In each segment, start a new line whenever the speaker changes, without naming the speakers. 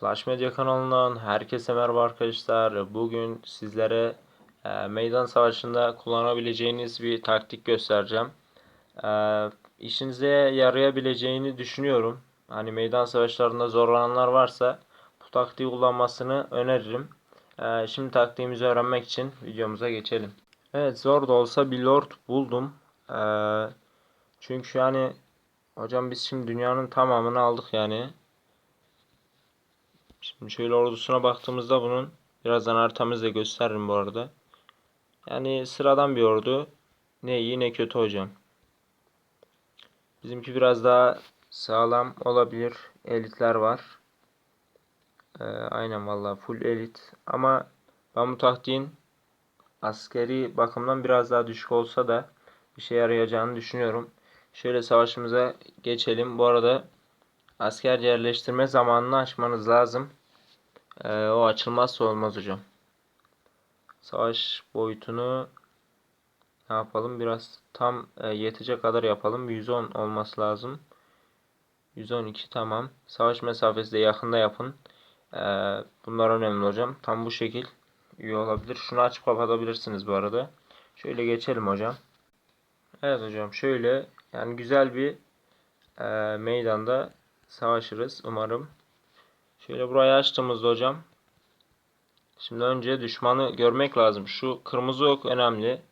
Clash Media kanalından herkese merhaba arkadaşlar. Bugün sizlere e, meydan savaşında kullanabileceğiniz bir taktik göstereceğim. E, işinize yarayabileceğini düşünüyorum. Hani meydan savaşlarında zorlananlar varsa bu taktiği kullanmasını öneririm. E, şimdi taktiğimizi öğrenmek için videomuza geçelim. Evet zor da olsa bir lord buldum. E, çünkü yani hocam biz şimdi dünyanın tamamını aldık yani. Şimdi şöyle ordusuna baktığımızda bunun birazdan haritamızda gösteririm bu arada. Yani sıradan bir ordu. Ne iyi ne kötü hocam. Bizimki biraz daha sağlam olabilir. Elitler var. Ee, aynen vallahi full elit. Ama ben bu taktiğin askeri bakımdan biraz daha düşük olsa da işe yarayacağını düşünüyorum. Şöyle savaşımıza geçelim. Bu arada asker yerleştirme zamanını aşmanız lazım. Ee, o açılmazsa olmaz hocam. Savaş boyutunu ne yapalım? Biraz tam e, yetecek kadar yapalım. 110 olması lazım. 112 tamam. Savaş mesafesi de yakında yapın. Ee, bunlar önemli hocam. Tam bu şekil iyi olabilir. Şunu açıp kapatabilirsiniz bu arada. Şöyle geçelim hocam. Evet hocam şöyle yani güzel bir e, meydanda savaşırız umarım. Şöyle burayı açtığımızda hocam. Şimdi önce düşmanı görmek lazım. Şu kırmızı ok önemli.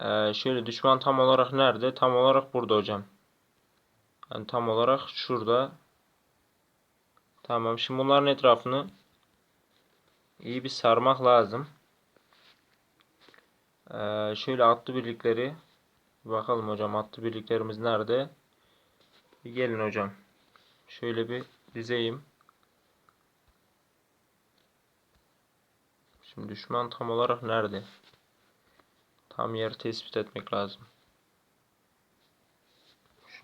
Ee, şöyle düşman tam olarak nerede? Tam olarak burada hocam. Yani tam olarak şurada. Tamam. Şimdi bunların etrafını iyi bir sarmak lazım. Ee, şöyle atlı birlikleri bakalım hocam atlı birliklerimiz nerede? Bir gelin hocam. Şöyle bir dizeyim. Şimdi düşman tam olarak nerede? Tam yeri tespit etmek lazım.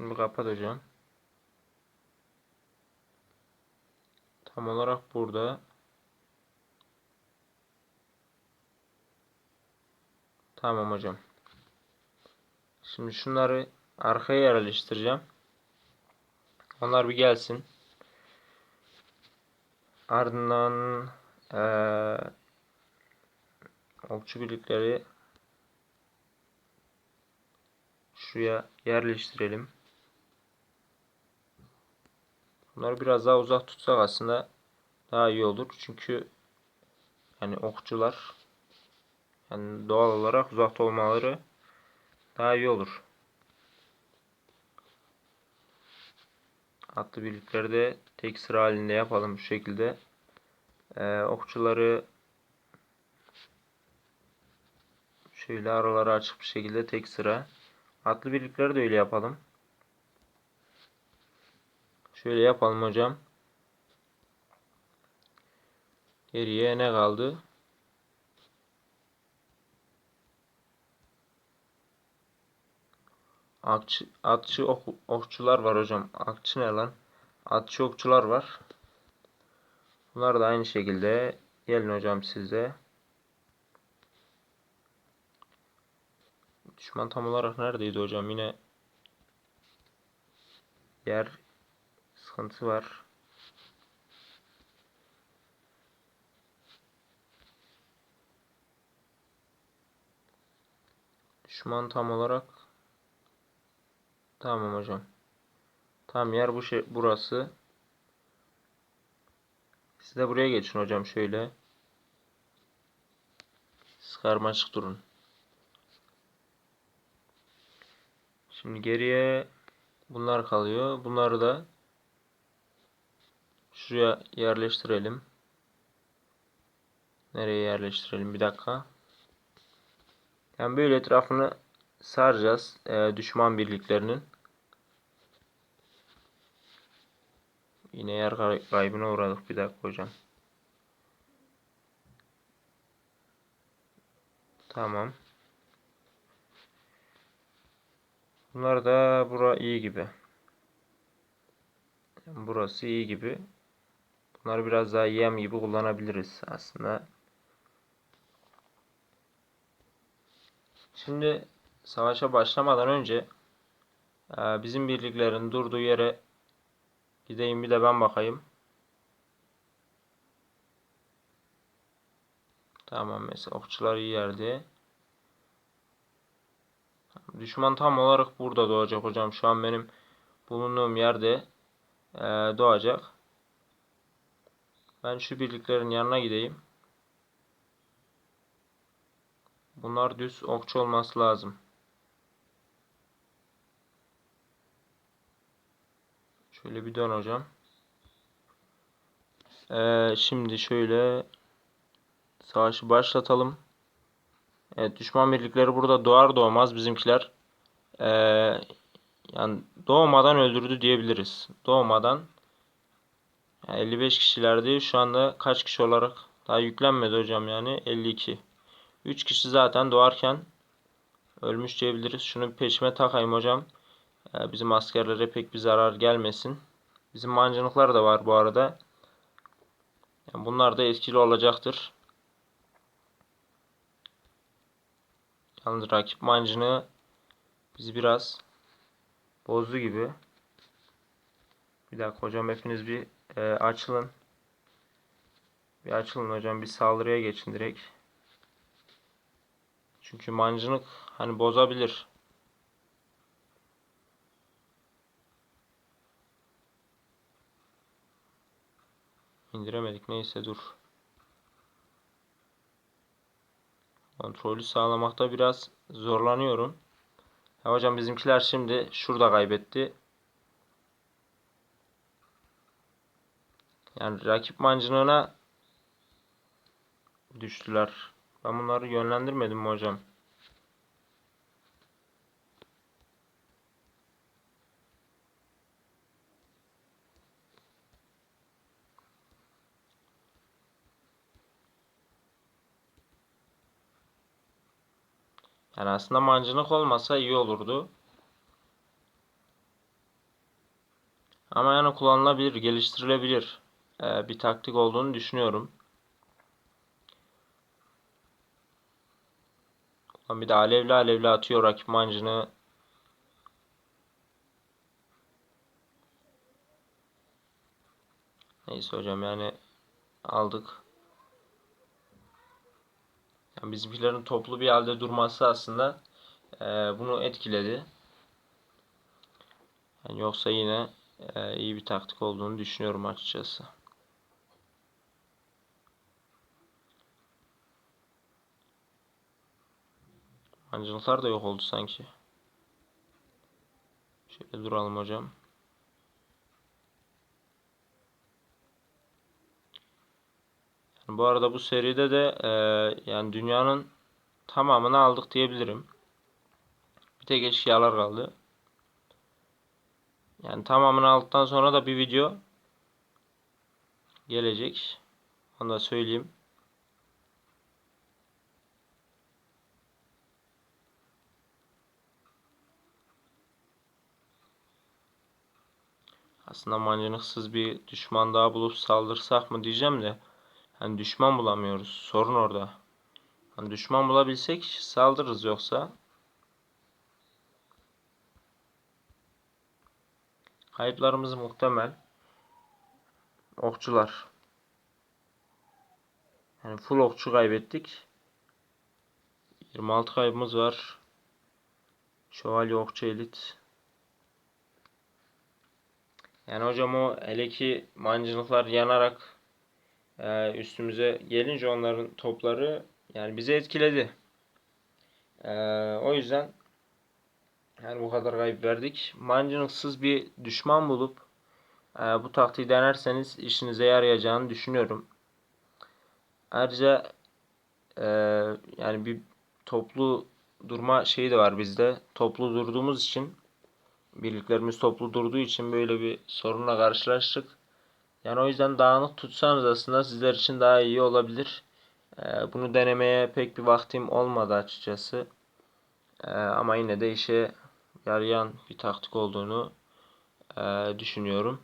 Bir kapat hocam. Tam olarak burada. Tamam hocam. Şimdi şunları arkaya yerleştireceğim. Onlar bir gelsin. Ardından ee, okçu birlikleri şuraya yerleştirelim. Bunları biraz daha uzak tutsak aslında daha iyi olur. Çünkü yani okçular yani doğal olarak uzakta olmaları daha iyi olur. Atlı birlikleri de tek sıra halinde yapalım bu şekilde. Ee, okçuları şöyle araları açık bir şekilde tek sıra. Atlı birlikleri de öyle yapalım. Şöyle yapalım hocam. Geriye ne kaldı? Akçı, atçı ok, okçular var hocam. Akçı ne lan? Atçı okçular var. Bunlar da aynı şekilde. Gelin hocam sizde. Düşman tam olarak neredeydi hocam? Yine yer sıkıntı var. Düşman tam olarak Tamam hocam. Tam yer bu şey burası. Siz de buraya geçin hocam şöyle. Siz durun. Şimdi geriye bunlar kalıyor. Bunları da şuraya yerleştirelim. Nereye yerleştirelim? Bir dakika. Yani böyle etrafını saracağız. E, düşman birliklerinin. Yine yer kaybına uğradık. Bir dakika hocam. Tamam. Bunlar da bura iyi gibi. Burası iyi gibi. Bunları biraz daha yem gibi kullanabiliriz aslında. Şimdi savaşa başlamadan önce e, bizim birliklerin durduğu yere Gideyim bir de ben bakayım. Tamam mesela okçular iyi yerde. Düşman tam olarak burada doğacak hocam. Şu an benim bulunduğum yerde e, doğacak. Ben şu birliklerin yanına gideyim. Bunlar düz okçu olması lazım. Şöyle bir dön hocam. Ee, şimdi şöyle savaşı başlatalım. Evet düşman birlikleri burada doğar doğmaz bizimkiler ee, yani doğmadan öldürdü diyebiliriz. Doğmadan yani 55 kişilerdi. Şu anda kaç kişi olarak daha yüklenmedi hocam yani 52. 3 kişi zaten doğarken ölmüş diyebiliriz. Şunu peşime takayım hocam. Ee, bizim askerlere pek bir zarar gelmesin. Bizim mancınıklar da var bu arada. Yani bunlar da etkili olacaktır. Yalnız rakip mancını bizi biraz bozdu gibi. Bir dakika hocam hepiniz bir e, açılın. Bir açılın hocam bir saldırıya geçin direkt. Çünkü mancınık hani bozabilir. İndiremedik neyse dur. Kontrolü sağlamakta biraz zorlanıyorum. Ya hocam bizimkiler şimdi şurada kaybetti. Yani rakip mancınığına düştüler. Ben bunları yönlendirmedim mi hocam? Yani aslında mancınık olmasa iyi olurdu. Ama yani kullanılabilir, geliştirilebilir ee, bir taktik olduğunu düşünüyorum. Bir de alevli alevli atıyor rakip mancını. Neyse hocam yani aldık. Bizimkilerin toplu bir halde durması aslında e, bunu etkiledi. Yani yoksa yine e, iyi bir taktik olduğunu düşünüyorum açıkçası. Mancınıklar da yok oldu sanki. Şöyle duralım hocam. Bu arada bu seride de e, yani dünyanın tamamını aldık diyebilirim. Bir tek eşyalar kaldı. Yani tamamını aldıktan sonra da bir video gelecek. Onu da söyleyeyim. Aslında mancınıksız bir düşman daha bulup saldırsak mı diyeceğim de. Hani düşman bulamıyoruz. Sorun orada. Hani düşman bulabilsek saldırırız yoksa. Kayıplarımız muhtemel. Okçular. Yani full okçu kaybettik. 26 kaybımız var. Şövalye okçu elit. Yani hocam o hele mancınıklar yanarak e, üstümüze gelince onların topları yani bizi etkiledi. E, o yüzden yani bu kadar kayıp verdik. Mancınıksız bir düşman bulup e, bu taktiği denerseniz işinize yarayacağını düşünüyorum. Ayrıca e, yani bir toplu durma şeyi de var bizde. Toplu durduğumuz için birliklerimiz toplu durduğu için böyle bir sorunla karşılaştık. Yani o yüzden dağınık tutsanız aslında sizler için daha iyi olabilir. Ee, bunu denemeye pek bir vaktim olmadı açıkçası. Ee, ama yine de işe yarayan bir taktik olduğunu e, düşünüyorum.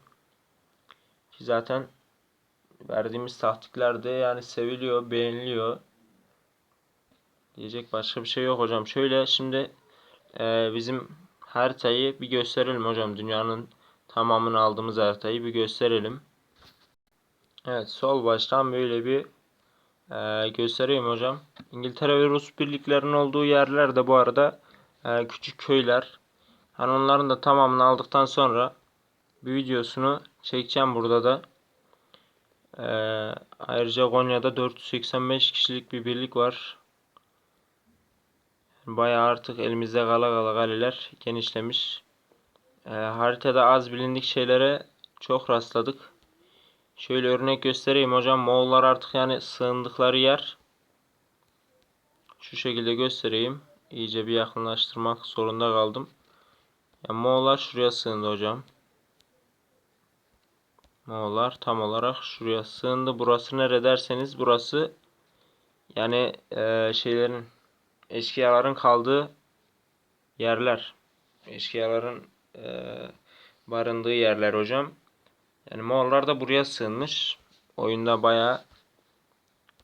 Ki zaten verdiğimiz taktikler de yani seviliyor, beğeniliyor. Diyecek başka bir şey yok hocam. Şöyle şimdi e, bizim haritayı bir gösterelim hocam. Dünyanın tamamını aldığımız haritayı bir gösterelim. Evet sol baştan böyle bir Ee, göstereyim hocam. İngiltere ve Rus birliklerinin olduğu yerler de bu arada e, küçük köyler. Hani onların da tamamını aldıktan sonra bir videosunu çekeceğim burada da. Ee, ayrıca Konya'da 485 kişilik bir birlik var. Bayağı artık elimizde kala kala kaleler genişlemiş. Ee, haritada az bilindik şeylere çok rastladık. Şöyle örnek göstereyim hocam. Moğollar artık yani sığındıkları yer. Şu şekilde göstereyim. İyice bir yakınlaştırmak zorunda kaldım. Yani Moğollar şuraya sığındı hocam. Moğollar tam olarak şuraya sığındı. Burası nere derseniz burası yani eee, şeylerin eşkıyaların kaldığı yerler. Eşkıyaların eee, barındığı yerler hocam. Yani Moğollar da buraya sığınmış. Oyunda bayağı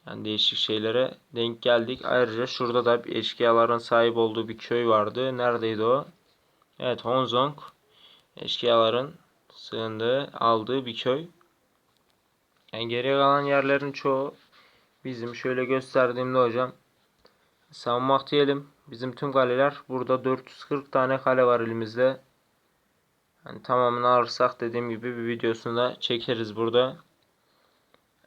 yani değişik şeylere denk geldik. Ayrıca şurada da eşkıyaların sahip olduğu bir köy vardı. Neredeydi o? Evet Honzong. Eşkıyaların sığındığı, aldığı bir köy. Yani geriye kalan yerlerin çoğu bizim şöyle gösterdiğimde hocam savunmak diyelim. Bizim tüm kaleler burada 440 tane kale var elimizde. Yani tamamını alırsak dediğim gibi bir videosunu da çekeriz burada.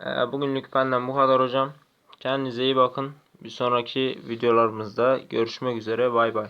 Ee, bugünlük benden bu kadar hocam. Kendinize iyi bakın. Bir sonraki videolarımızda görüşmek üzere. Bay bay.